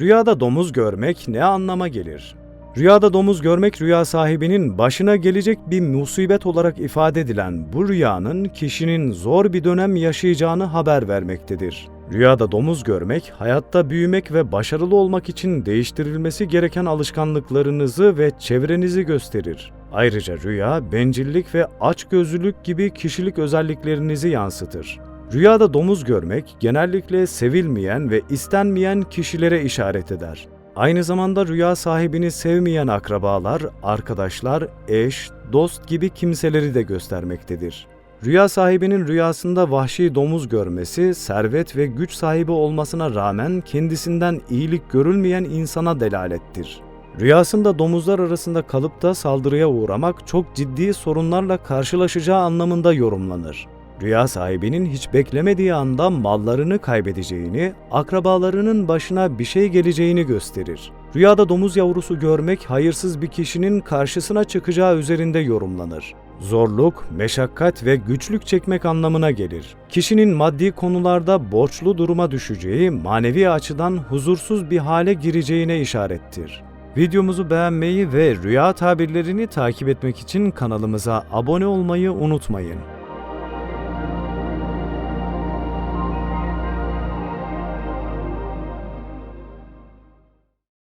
Rüyada domuz görmek ne anlama gelir? Rüyada domuz görmek rüya sahibinin başına gelecek bir musibet olarak ifade edilen bu rüyanın kişinin zor bir dönem yaşayacağını haber vermektedir. Rüyada domuz görmek, hayatta büyümek ve başarılı olmak için değiştirilmesi gereken alışkanlıklarınızı ve çevrenizi gösterir. Ayrıca rüya, bencillik ve açgözlülük gibi kişilik özelliklerinizi yansıtır. Rüyada domuz görmek genellikle sevilmeyen ve istenmeyen kişilere işaret eder. Aynı zamanda rüya sahibini sevmeyen akrabalar, arkadaşlar, eş, dost gibi kimseleri de göstermektedir. Rüya sahibinin rüyasında vahşi domuz görmesi, servet ve güç sahibi olmasına rağmen kendisinden iyilik görülmeyen insana delalettir. Rüyasında domuzlar arasında kalıp da saldırıya uğramak çok ciddi sorunlarla karşılaşacağı anlamında yorumlanır. Rüya sahibinin hiç beklemediği anda mallarını kaybedeceğini, akrabalarının başına bir şey geleceğini gösterir. Rüyada domuz yavrusu görmek hayırsız bir kişinin karşısına çıkacağı üzerinde yorumlanır. Zorluk, meşakkat ve güçlük çekmek anlamına gelir. Kişinin maddi konularda borçlu duruma düşeceği, manevi açıdan huzursuz bir hale gireceğine işarettir. Videomuzu beğenmeyi ve rüya tabirlerini takip etmek için kanalımıza abone olmayı unutmayın.